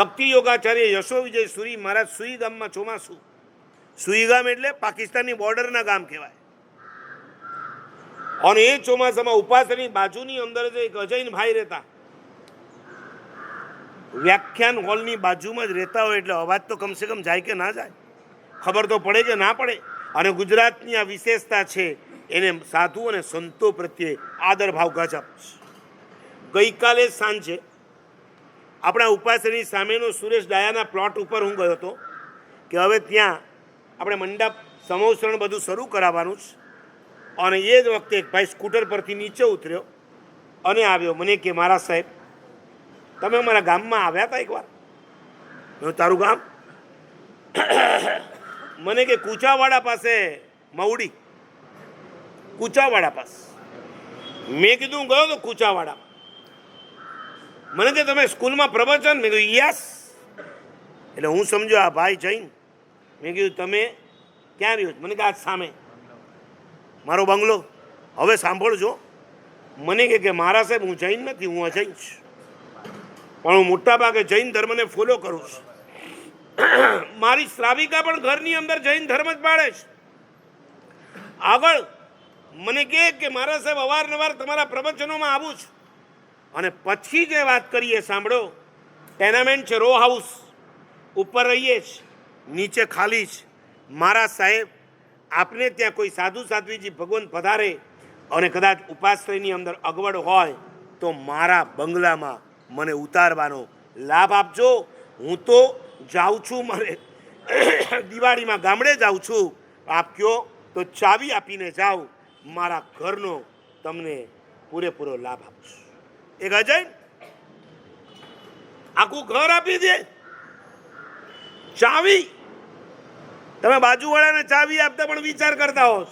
ભક્તિ યોગાચાર્ય યશો વિજય સુરી મહારાજ સુઈ ગામમાં ચોમાસું. સુઈ ગામ એટલે પાકિસ્તાનની બોર્ડરના ગામ કહેવાય. અને એ ચોમાસામાં ઉપાસની બાજુની અંદર જ એક અજૈન ભાઈ રહેતા. વ્યાખ્યાન હોલની બાજુમાં જ રહેતા હોય એટલે અવાજ તો કમસે કમ જાય કે ના જાય. ખબર તો પડે કે ના પડે. અને ગુજરાતની આ વિશેષતા છે, એને સાધુ અને સંતો પ્રત્યે આદર ભાવ ગજબ ગઈકાલે સાંજે આપણા ઉપાસની સામેનો સુરેશ ડાયાના પ્લોટ ઉપર હું ગયો હતો કે હવે ત્યાં આપણે મંડપ સમોસરણ બધું શરૂ કરાવવાનું છે અને એ જ વખતે એક ભાઈ સ્કૂટર પરથી નીચે ઉતર્યો અને આવ્યો. મને કે, મારા સાહેબ, તમે અમારા ગામમાં આવ્યા હતા એકવાર? મેં તારું ગામ? મને કે, કૂચાવાડા પાસે, મવડી. કૂચાવાડા પાસે. મેં કીધું ગયો તો કુચાવાડા મને કે તમે સ્કૂલમાં પ્રવચન? મેં કીધું યસ એટલે હું સમજો આ ભાઈ જૈન. મેં કીધું, તમે ક્યાં રહ્યો? મને કે આ સામે. મારો બંગલો. હવે સાંભળજો. મને કે કે, મારા સાહેબ, હું જૈન નથી, હું અજૈન છું. પણ હું મોટાભાગે જૈન ધર્મને ફોલો કરું છું. મારી શ્રાવિકા પણ ઘરની અંદર જૈન ધર્મ જ પાડે છે. આગળ, મને કહે કે, મારા સાહેબ, અવારનવાર તમારા પ્રવચનોમાં આવું છું. અને પછી જે વાત કરીએ, સાંભળો. ટેનામેન્ટ છે રો હાઉસ ઉપર રહીએ જ, નીચે ખાલી જ. મારા સાહેબ, આપને ત્યાં કોઈ સાધુ સાધ્વીજી ભગવાન પધારે અને કદાચ ઉપાશ્રયની અંદર અગવડ હોય, તો મારા બંગલામાં મને ઉતારવાનો લાભ આપજો. હું તો જાઉં છું, મારે દિવાળીમાં ગામડે જાઉં છું. આપ કયો, તો ચાવી આપીને જાઉં મારા ઘરનો તમને પૂરેપૂરો લાભ આપું એક અજય આખું ઘર આપી દે. ચાવી. તમે બાજુવાળાને ચાવી આપતા પણ વિચાર કરતા હો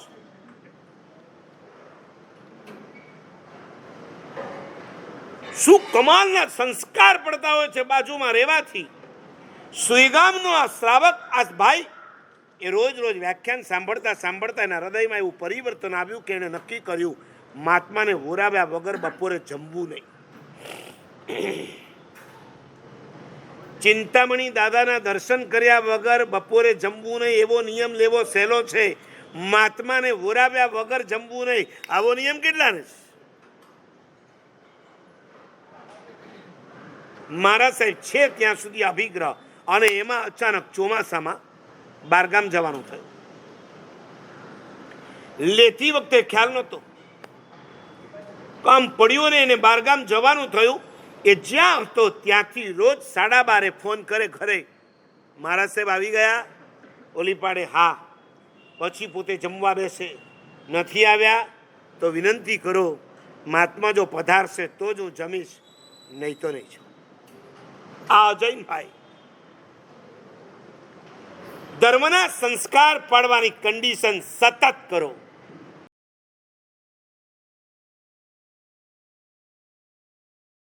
શું કમાલના સંસ્કાર પડતા હોય છે બાજુમાં રહેવાથી? સુઈગામનો આ શ્રાવક, આ ભાઈ, એ રોજ રોજ વ્યાખ્યાન સાંભળતા સાંભળતા એના હૃદયમાં એવું પરિવર્તન આવ્યું કે એણે નક્કી કર્યું, મહાત્માને હોરાવ્યા વગર બપોરે જમવું નહીં. ચિંતામણી દાદાના દર્શન કર્યા વગર બપોરે જમવું નહીં, એવો નિયમ લેવો સહેલો છે. મહાત્માને વોરાવ્યા વગર જમવું નહીં. આવો નિયમ કેટલાને? મારા સાહેબ છે ત્યાં સુધી અભિગ્રહ. અને એમાં અચાનક ચોમાસામાં બારગામ જવાનું થયું. લેતી વખતે ખ્યાલ નહોતો. કામ પડ્યું ને એને બારગામ જવાનું થયું. એ જ્યાં હતો ત્યાંથી રોજ સાડા બારે ફોન કરે ઘરે. મારા સાહેબ આવી ગયા. ઓલી પાડે હા. પછી પોતે જમવા બેસે. નથી આવ્યા, તો વિનંતી કરો, મહાત્મા જો પધારશે તો જ હું જમીશ, નહીં તો નહીં જમું. આ અજયભાઈ ધર્મના સંસ્કાર પાડવાની કન્ડિશન સતત કરો.